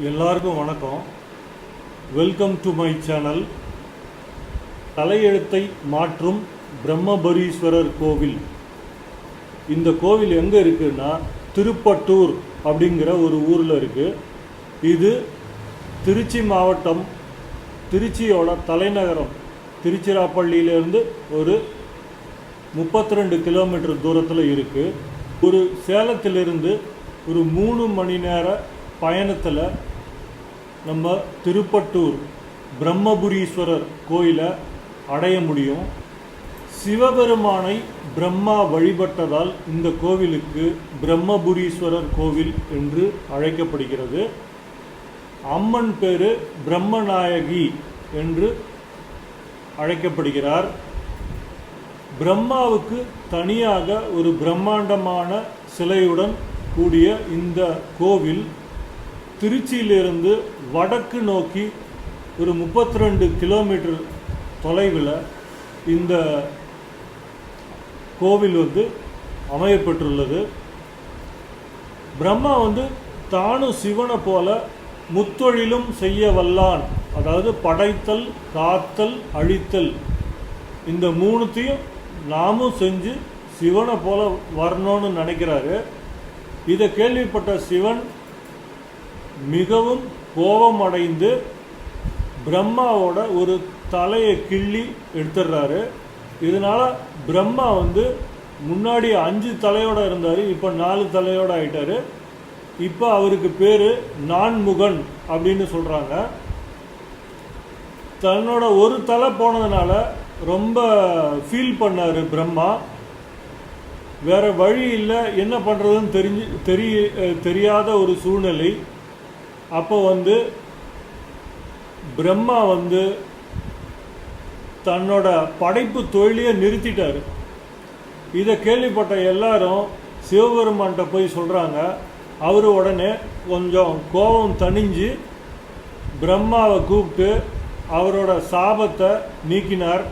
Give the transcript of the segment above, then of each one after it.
எல்லாருக்கும் வணக்கம். Welcome to my channel தலையெழுத்தை மாற்றும் பிரம்மபரீஸ்வரர் கோவில். இந்த கோவில் எங்கே இருக்குன்னா திருப்பட்டூர் அப்படிங்கிற ஒரு ஊரில் இருக்குது இது திருச்சி மாவட்டம் திருச்சியோட தலைநகரம். திருச்சிராப்பள்ளியிலேருந்து ஒரு முப்பத்தி ரெண்டு கிலோமீட்டர் தூரத்தில் இருக்குது ஒரு சேலத்திலிருந்து ஒரு மூணு மணி நேர பயணத்தில் நம்ம திருப்பட்டூர் பிரம்மபுரீஸ்வரர் கோயிலை அடைய முடியும். சிவபெருமானை பிரம்மா வழிபட்டதால் இந்த கோவிலுக்கு பிரம்மபுரீஸ்வரர் கோவில் என்று அழைக்கப்படுகிறது. அம்மன் பேரு பிரம்மநாயகி என்று அழைக்கப்படுகிறார். பிரம்மாவுக்கு தனியாக ஒரு பிரம்மாண்டமான சிலையுடன் கூடிய இந்த கோவில் திருச்சியிலிருந்து வடக்கு நோக்கி ஒரு முப்பத்தி ரெண்டு கிலோமீட்டர் தொலைவில் இந்த கோவில் வந்து அமையப்பட்டுள்ளது பிரம்மா வந்து தானும் சிவனை போல முத்தொழிலும் செய்ய வல்லான். அதாவது படைத்தல் காத்தல் அழித்தல். இந்த மூணுத்தையும் நாமும் செஞ்சு சிவனை போல வரணும்னு நினைக்கிறாரு. இதை கேள்விப்பட்ட சிவன் மிகவும் கோபமடைந்து பிரம்மாவோட ஒரு தலையை கிள்ளி எடுத்துடுறாரு. இதனால் பிரம்மா வந்து முன்னாடி அஞ்சு தலையோட இருந்தார் இப்போ நாலு தலையோட ஆயிட்டார். இப்போ அவருக்கு பேர் நான்முகன் அப்படின்னு சொல்கிறாங்க தன்னோட ஒரு தலை போனதுனால ரொம்ப ஃபீல் பண்ணார் பிரம்மா. வேற வழி இல்லை என்ன பண்ணுறதுன்னு தெரிஞ்சு தெரிய தெரியாத ஒரு சூழ்நிலை. அப்போ வந்து பிரம்மா வந்து தன்னோட படைப்பு தொழிலையே நிறுத்திட்டார். இதை கேள்விப்பட்ட எல்லாரும் சிவபெருமான்கிட்ட போய் சொல்கிறாங்க அவர் உடனே கொஞ்சம் கோபம் தணிஞ்சு பிரம்மாவை கூப்பிட்டு அவரோட சாபத்தை நீக்கினார்.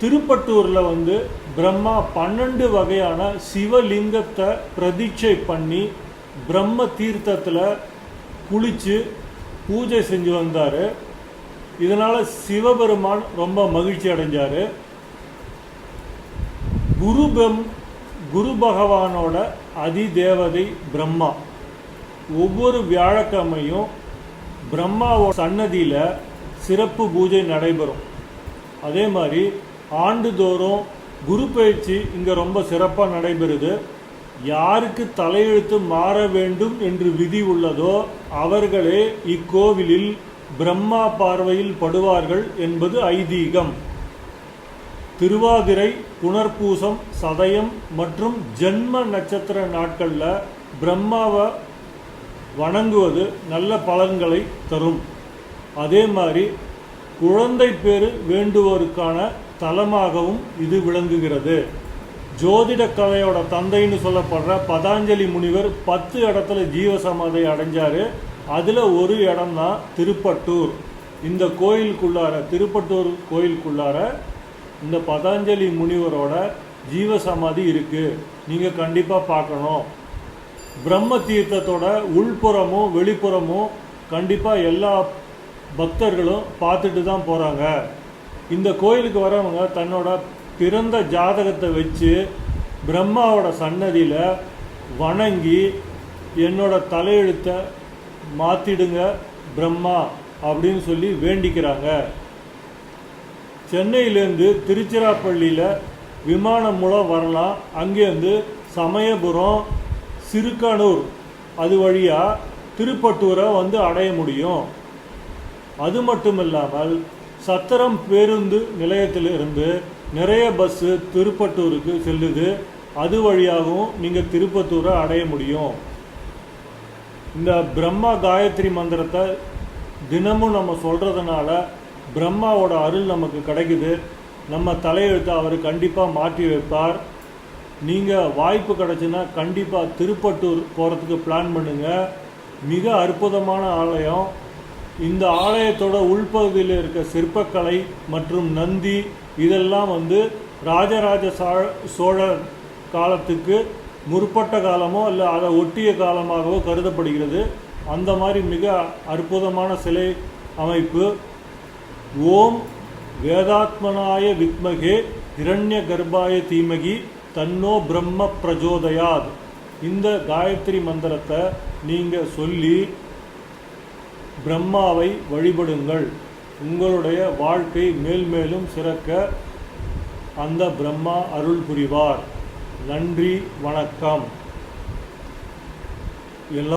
திருப்பட்டூரில் வந்து பிரம்மா பன்னெண்டு வகையான சிவலிங்கத்தை பிரதீட்சை பண்ணி பிரம்ம தீர்த்தத்தில் குளித்து பூஜை செஞ்சு வந்தார். இதனால் சிவபெருமான் ரொம்ப மகிழ்ச்சி அடைஞ்சார். குரு பெம் குரு பகவானோட அதிதேவதை பிரம்மா. ஒவ்வொரு வியாழக்கிழமையும் பிரம்மாவோட சன்னதியில் சிறப்பு பூஜை நடைபெறும். அதே மாதிரி ஆண்டுதோறும் குரு பயிற்சி இங்கே ரொம்ப சிறப்பாக நடைபெறுது. யாருக்கு தலையெழுத்து மாற வேண்டும் என்று விதி உள்ளதோ அவர்களே இக்கோவிலில் பிரம்மா பார்வையில் படுவார்கள் என்பது ஐதீகம். திருவாதிரை புனர்பூசம் சதயம் மற்றும் ஜென்ம நட்சத்திர நாட்களில் பிரம்மாவை வணங்குவது நல்ல பலன்களை தரும். அதே மாதிரி குழந்தை பேறு வேண்டுவோருக்கான தலமாகவும் இது விளங்குகிறது. ஜோதிட கலையோட தந்தைன்னு சொல்லப்படுற பதாஞ்சலி முனிவர் பத்து இடத்துல ஜீவசமாதை அடைஞ்சார். அதில் ஒரு இடம் தான் திருப்பட்டூர். இந்த கோயிலுக்குள்ளார திருப்பட்டூர் கோயிலுக்குள்ளார இந்த பதாஞ்சலி முனிவரோட ஜீவசமாதி இருக்குது நீங்கள் கண்டிப்பாக பார்க்கணும். பிரம்ம தீர்த்தத்தோட உள்புறமும் வெளிப்புறமும் கண்டிப்பாக எல்லா பக்தர்களும் பார்த்துட்டு தான் போகிறாங்க இந்த கோயிலுக்கு வரவங்க தன்னோட பிறந்த ஜாதகத்தை வச்சு பிரம்மாவோட சன்னதியில் வணங்கி என்னோட தலையெழுத்தை மாற்றிடுங்க பிரம்மா அப்படின்னு சொல்லி வேண்டிக்கிறாங்க. சென்னையிலேருந்து திருச்சிராப்பள்ளியில் விமானம் மூலம் வரலாம். அங்கேருந்து சமயபுரம் சிறுக்கனூர் அது வழியாக திருப்பட்டூரை வந்து அடைய முடியும். அது மட்டும் இல்லாமல் சத்திரம் பேருந்து நிலையத்திலிருந்து நிறைய பஸ்ஸு திருப்பட்டூருக்கு செல்லுது. அது வழியாகவும் நீங்கள் திருப்பத்தூரை அடைய முடியும். இந்த பிரம்மா காயத்ரி மந்திரத்தை தினமும் நம்ம சொல்கிறதுனால பிரம்மாவோட அருள் நமக்கு கிடைக்குது. நம்ம தலையெழுத்தை அவர் கண்டிப்பாக மாற்றி வைப்பார். நீங்கள் வாய்ப்பு கிடச்சுன்னா கண்டிப்பாக திருப்பட்டூர் போகிறதுக்கு பிளான் பண்ணுங்கள் மிக அற்புதமான ஆலயம். இந்த ஆலயத்தோட உள்பகுதியில் இருக்க சிற்பக்கலை மற்றும் நந்தி இதெல்லாம் வந்து ராஜராஜ சோழர் காலத்துக்கு முற்பட்ட காலமோ இல்லை அதை ஒட்டிய காலமாகவோ கருதப்படுகிறது. அந்த மாதிரி மிக அற்புதமான சிலை அமைப்பு. ஓம் வேதாத்மனாய வித்மகே இரண்ய கர்ப்பாய தீமகி தன்னோ பிரம்ம பிரஜோதயாத். இந்த காயத்ரி மந்திரத்தை நீங்கள் சொல்லி பிரம்மாவை வழிபடுங்கள். உங்களுடைய வாழ்க்கை மேல்மேலும் சிறக்க அந்த பிரம்மா அருள் புரிவார். நன்றி வணக்கம். எல்லாம்